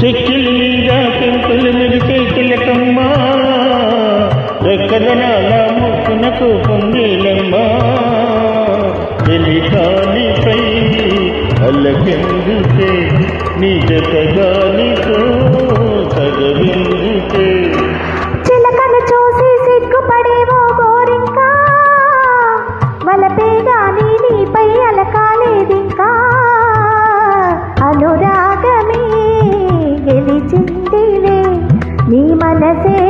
చెక్కుల మీద మెరిసే చిలకమ్మా రెక్కదనాల ముక్కునకు పొందేలమ్మా తెలికానిపై అల్లకెందుకే నీ జతగానితో అలపే గాని నీపై అలకాలేదింకా అనురాగమే గెలిచిందిలే నీ మనసే